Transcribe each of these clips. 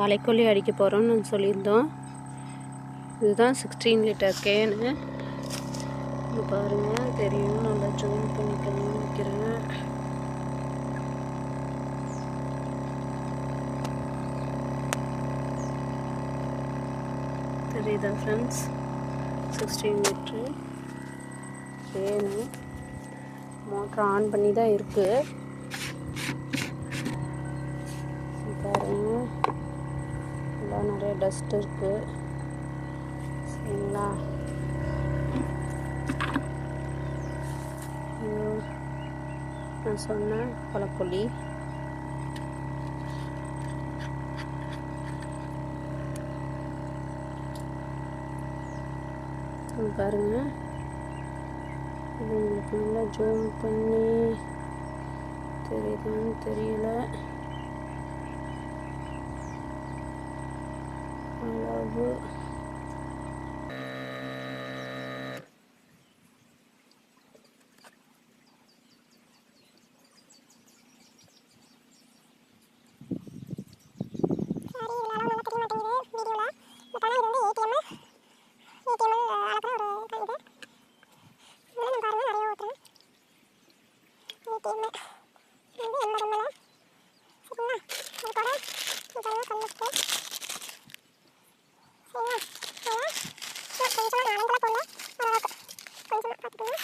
களைக்கொல்லி அடிக்க போகிறோம்னு சொல்லியிருந்தோம். இதுதான் சிக்ஸ்டீன் லிட்டர் கேனு பாருங்கள் தெரியும். நல்லா ஜூம் பண்ணிக்கணும்னு வைக்கிறேன் தெரியுதா friends sixteen litre can motor on பண்ணி தான் இருக்குது பாருங்கள் நிறைய டஸ்ட் இருக்குது சரிங்களா நான் சொன்னேன் கொலக்கொல்லி இது பாருங்க. இது உங்களுக்கு நல்லா ஜூம் பண்ணி தெரியுதான்னு தெரியல. ஏடிஎம் இது எண்பது எம்எல் சரிங்களா? அது கூட இது பாருங்கள் கல்லுப்பு சரிங்களா அதான் கொஞ்சமாக நான் அளந்தெல்லாம் போடல ஓரளவுக்கு கொஞ்சமாக பார்த்துக்கணும்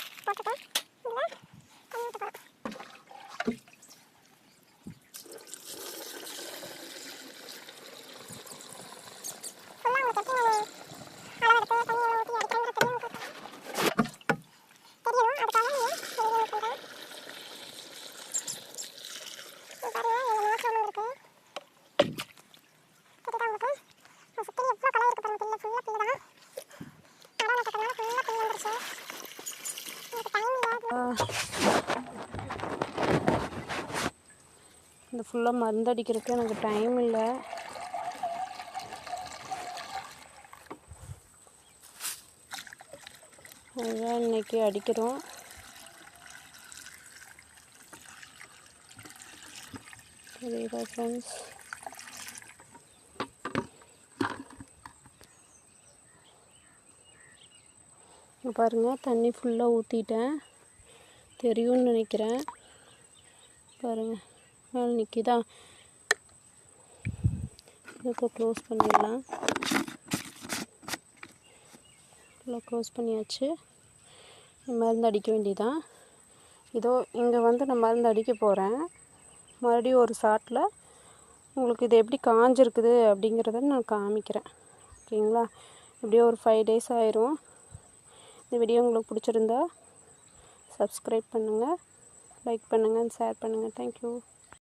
இந்த ஃபுல்லாக மருந்து அடிக்கிறதுக்கு எனக்கு டைம் இல்லை. அதுதான் இன்னைக்கு அடிக்கிறோம். தெரியுதா ஃப்ரெண்ட்ஸ் பாருங்கள் தண்ணி ஃபுல்லாக ஊற்றிட்டேன் தெரியும்னு நினைக்கிறேன். பாருங்கள் மேல் நிற்கிதா இப்போ க்ளோஸ் பண்ணிடலாம். ஃபுல்லாக க்ளோஸ் பண்ணியாச்சு. மருந்து அடிக்க வேண்டியதான் இதோ இங்கே வந்து நான் மருந்து அடிக்க போகிறேன் மறுபடியும் ஒரு ஷாட்டில் உங்களுக்கு இது எப்படி காஞ்சிருக்குது அப்படிங்கிறத நான் காமிக்கிறேன். ஓகேங்களா? இப்படியே ஒரு ஃபைவ் டேஸ் ஆயிரும். இந்த வீடியோ உங்களுக்கு பிடிச்சிருந்தா சப்ஸ்கிரைப் பண்ணுங்கள் லைக் பண்ணுங்கள் ஷேர் பண்ணுங்கள் தேங்க்யூ